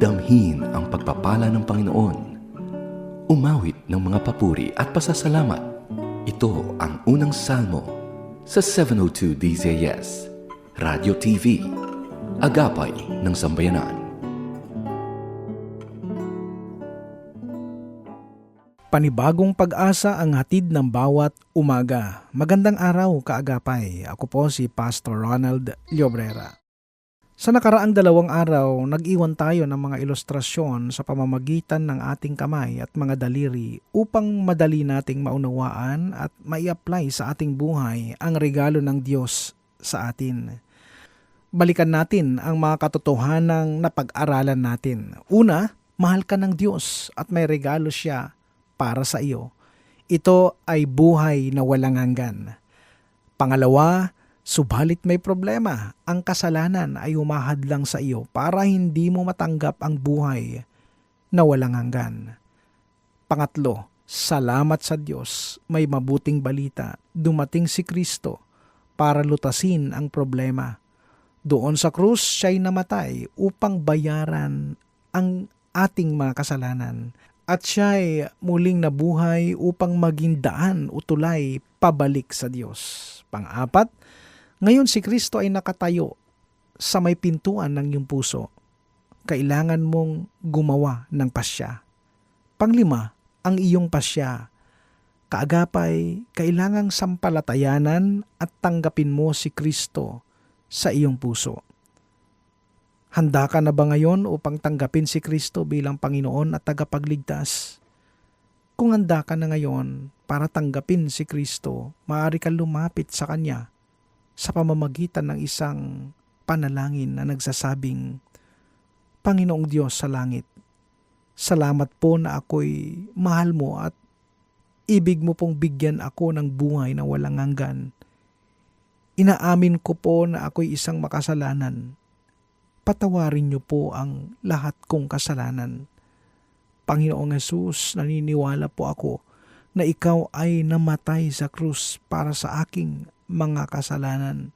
Damhin ang pagpapala ng Panginoon. Umawit ng mga papuri at pasasalamat. Ito ang unang salmo sa 702 DZS, Radio TV, Agapay ng Sambayanan. Panibagong pag-asa ang hatid ng bawat umaga. Magandang araw, kaagapay. Ako po si Pastor Ronald Llobrera. Sa nakaraang dalawang araw, nag-iwan tayo ng mga ilustrasyon sa pamamagitan ng ating kamay at mga daliri upang madali nating maunawaan at mai-apply sa ating buhay ang regalo ng Diyos sa atin. Balikan natin ang mga katotohanang napag-aralan natin. Una, mahal ka ng Diyos at may regalo siya para sa iyo. Ito ay buhay na walang hanggan. Pangalawa, subalit may problema. Ang kasalanan ay umahad lang sa iyo para hindi mo matanggap ang buhay na walang hanggan. Pangatlo, salamat sa Diyos. May mabuting balita. Dumating si Kristo para lutasin ang problema. Doon sa krus siya'y namatay upang bayaran ang ating mga kasalanan at siya'y muling nabuhay upang maging daan o tulay pabalik sa Diyos. Pang-apat, ngayon si Kristo ay nakatayo sa may pintuan ng iyong puso. Kailangan mong gumawa ng pasya. Panglima, ang iyong pasya. Kaagapay, kailangang sampalatayanan at tanggapin mo si Kristo sa iyong puso. Handa ka na ba ngayon upang tanggapin si Kristo bilang Panginoon at tagapagligtas? Kung handa ka na ngayon para tanggapin si Kristo, maaari kang lumapit sa Kanya sa pamamagitan ng isang panalangin na nagsasabing, Panginoong Diyos sa langit, salamat po na ako'y mahal mo at ibig mo pong bigyan ako ng buhay na walang hanggan. Inaamin ko po na ako'y isang makasalanan patawarin niyo po ang lahat kong kasalanan. Panginoong Yesus, naniniwala po ako na ikaw ay namatay sa krus para sa aking mga kasalanan.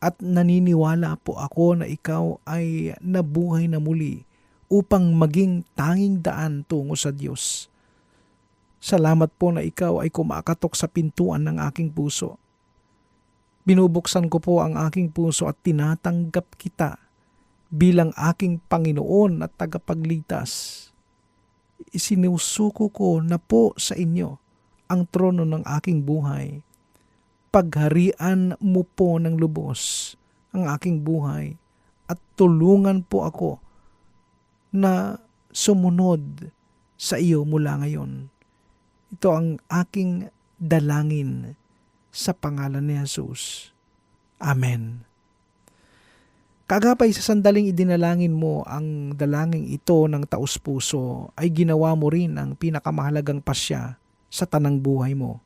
At naniniwala po ako na ikaw ay nabuhay na muli upang maging tanging daan tungo sa Diyos. Salamat po na ikaw ay kumakatok sa pintuan ng aking puso Binubuksan ko po ang aking puso at tinatanggap kita bilang aking Panginoon at tagapagligtas. Isinusuko ko na po sa inyo ang trono ng aking buhay. Pagharian mo po ng lubos ang aking buhay at tulungan po ako na sumunod sa iyo mula ngayon. Ito ang aking dalangin sa pangalan ni Jesus. Amen. Kagapay sa sandaling idinalangin mo ang dalangin ito ng taus puso ay ginawa mo rin ang pinakamahalagang pasya sa tanang buhay mo.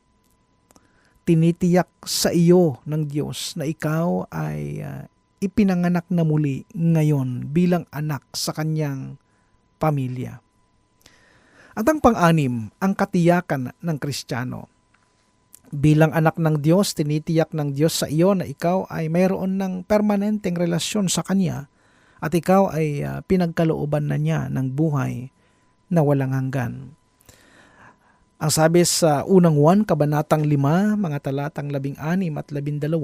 Tinitiyak sa iyo ng Diyos na ikaw ay uh, ipinanganak na muli ngayon bilang anak sa kanyang pamilya. At ang pang-anim, ang katiyakan ng Kristiyano. Bilang anak ng Diyos, tinitiyak ng Diyos sa iyo na ikaw ay mayroon ng permanenteng relasyon sa Kanya at ikaw ay uh, pinagkalooban na niya ng buhay na walang hanggan. Ang sabi sa unang 1, kabanatang 5, mga talatang 16 at 12,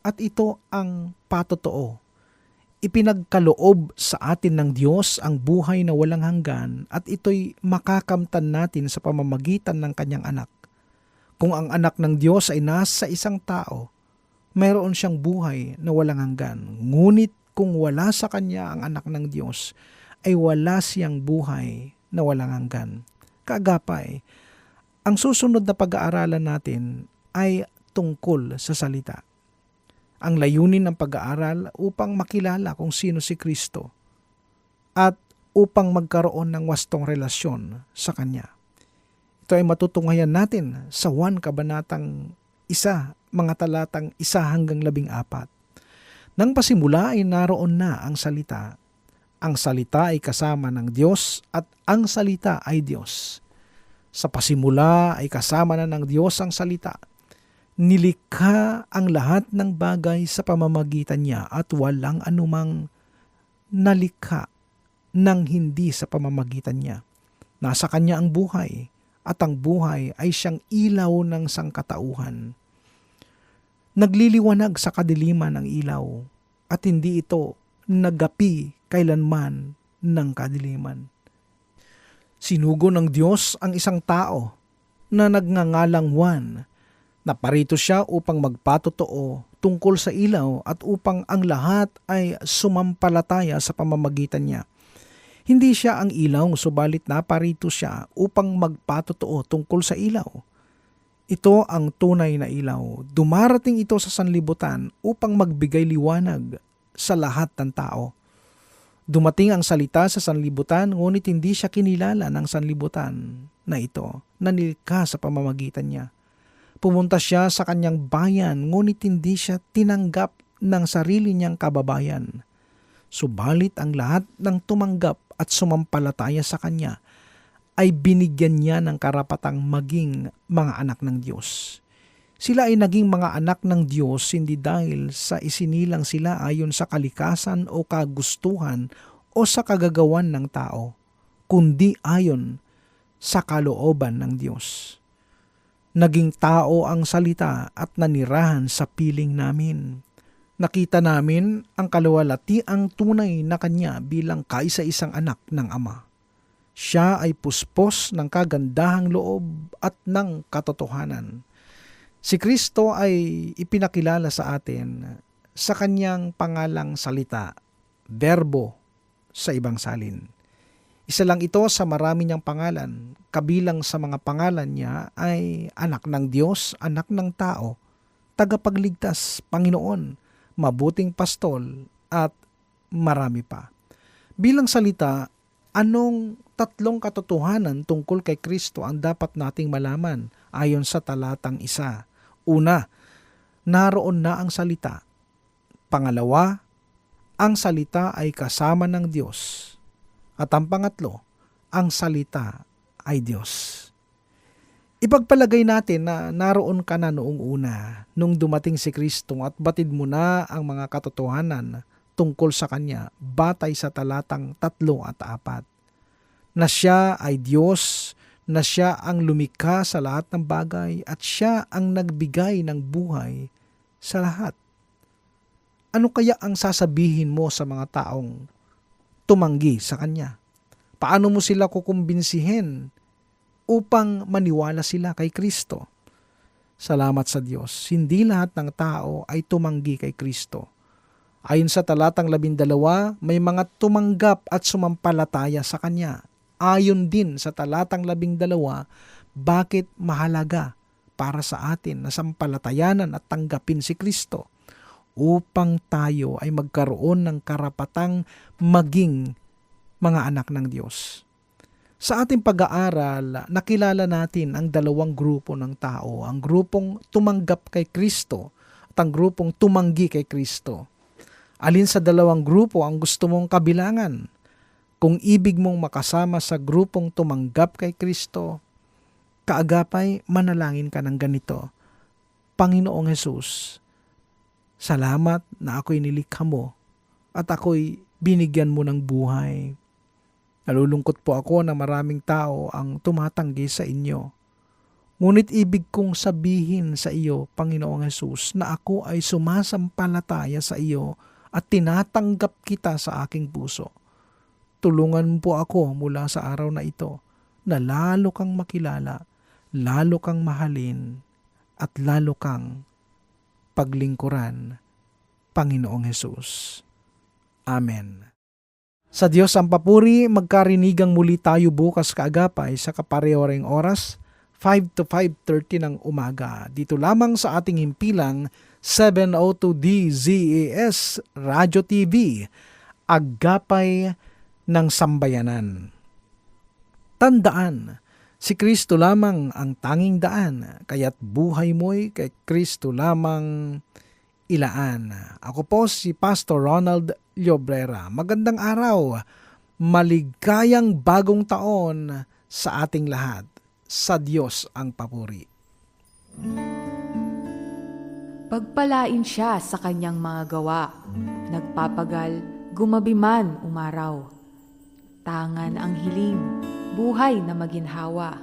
at ito ang patotoo. Ipinagkaloob sa atin ng Diyos ang buhay na walang hanggan at ito'y makakamtan natin sa pamamagitan ng kanyang anak kung ang anak ng Diyos ay nasa isang tao, mayroon siyang buhay na walang hanggan. Ngunit kung wala sa kanya ang anak ng Diyos, ay wala siyang buhay na walang hanggan. Kagapay, ang susunod na pag-aaralan natin ay tungkol sa salita. Ang layunin ng pag-aaral upang makilala kung sino si Kristo at upang magkaroon ng wastong relasyon sa Kanya. Ito ay matutunghayan natin sa 1 Kabanatang isa, mga talatang isa hanggang labing apat. Nang pasimula ay naroon na ang salita. Ang salita ay kasama ng Diyos at ang salita ay Diyos. Sa pasimula ay kasama na ng Diyos ang salita. Nilikha ang lahat ng bagay sa pamamagitan niya at walang anumang nalikha ng hindi sa pamamagitan niya. Nasa kanya ang buhay at ang buhay ay siyang ilaw ng sangkatauhan. Nagliliwanag sa kadiliman ang ilaw at hindi ito nagapi kailanman ng kadiliman. Sinugo ng Diyos ang isang tao na nagngangalang Juan na parito siya upang magpatotoo tungkol sa ilaw at upang ang lahat ay sumampalataya sa pamamagitan niya. Hindi siya ang ilaw, subalit naparito siya upang magpatotoo tungkol sa ilaw. Ito ang tunay na ilaw. Dumarating ito sa sanlibutan upang magbigay liwanag sa lahat ng tao. Dumating ang salita sa sanlibutan, ngunit hindi siya kinilala ng sanlibutan na ito na nilikha sa pamamagitan niya. Pumunta siya sa kanyang bayan, ngunit hindi siya tinanggap ng sarili niyang kababayan. Subalit ang lahat ng tumanggap at sumampalataya sa kanya ay binigyan niya ng karapatang maging mga anak ng Diyos. Sila ay naging mga anak ng Diyos hindi dahil sa isinilang sila ayon sa kalikasan o kagustuhan o sa kagagawan ng tao, kundi ayon sa kalooban ng Diyos. Naging tao ang salita at nanirahan sa piling namin. Nakita namin ang kaluwalati ang tunay na kanya bilang kaisa-isang anak ng Ama. Siya ay puspos ng kagandahang loob at ng katotohanan. Si Kristo ay ipinakilala sa atin sa kanyang pangalang salita, verbo sa ibang salin. Isa lang ito sa marami niyang pangalan. Kabilang sa mga pangalan niya ay anak ng Diyos, anak ng tao, tagapagligtas, Panginoon, mabuting pastol, at marami pa. Bilang salita, anong tatlong katotohanan tungkol kay Kristo ang dapat nating malaman ayon sa talatang isa? Una, naroon na ang salita. Pangalawa, ang salita ay kasama ng Diyos. At ang pangatlo, ang salita ay Diyos. Ipagpalagay natin na naroon ka na noong una, nung dumating si Kristo at batid mo na ang mga katotohanan tungkol sa Kanya batay sa talatang tatlo at apat. Na siya ay Diyos, na siya ang lumikha sa lahat ng bagay at siya ang nagbigay ng buhay sa lahat. Ano kaya ang sasabihin mo sa mga taong tumanggi sa Kanya? Paano mo sila kukumbinsihin upang maniwala sila kay Kristo? Salamat sa Diyos, hindi lahat ng tao ay tumanggi kay Kristo. Ayon sa talatang labindalawa, may mga tumanggap at sumampalataya sa Kanya. Ayon din sa talatang labindalawa, bakit mahalaga para sa atin na sampalatayanan at tanggapin si Kristo upang tayo ay magkaroon ng karapatang maging mga anak ng Diyos. Sa ating pag-aaral, nakilala natin ang dalawang grupo ng tao, ang grupong tumanggap kay Kristo at ang grupong tumanggi kay Kristo. Alin sa dalawang grupo ang gusto mong kabilangan? Kung ibig mong makasama sa grupong tumanggap kay Kristo, kaagapay manalangin ka ng ganito. Panginoong Hesus, salamat na ako'y nilikha mo at ako'y binigyan mo ng buhay. Nalulungkot po ako na maraming tao ang tumatanggi sa inyo. Ngunit ibig kong sabihin sa iyo, Panginoong Hesus, na ako ay sumasampalataya sa iyo at tinatanggap kita sa aking puso. Tulungan po ako mula sa araw na ito na lalo kang makilala, lalo kang mahalin, at lalo kang paglingkuran, Panginoong Hesus. Amen. Sa Diyos ang papuri, magkarinigang muli tayo bukas kaagapay sa kaparehoreng oras, 5 to 5.30 ng umaga. Dito lamang sa ating himpilang 702 DZAS Radio TV, Agapay ng Sambayanan. Tandaan, si Kristo lamang ang tanging daan, kaya't buhay mo'y kay Kristo lamang ilaan. Ako po si Pastor Ronald Llobrera. Magandang araw, maligayang bagong taon sa ating lahat. Sa Diyos ang papuri. Pagpalain siya sa kanyang mga gawa, nagpapagal gumabi man umaraw. Tangan ang hiling, buhay na maginhawa.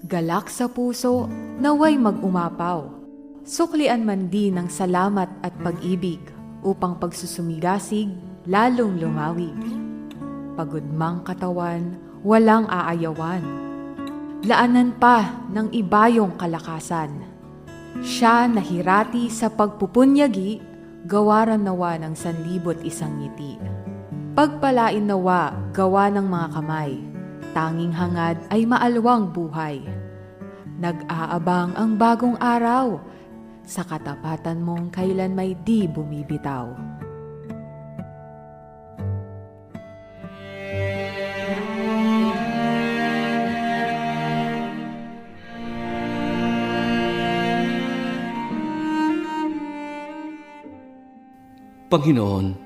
Galak sa puso, naway mag-umapaw. Suklian man din ng salamat at pag-ibig upang pagsusumigasig lalong lumawig. Pagod mang katawan, walang aayawan. Laanan pa ng ibayong kalakasan. Siya nahirati sa pagpupunyagi, gawaran nawa ng sanlibot isang ngiti. Pagpalain nawa gawa ng mga kamay, tanging hangad ay maalwang buhay. Nag-aabang ang bagong araw, sa katapatan mong kailan may di bumibitaw. Panginoon,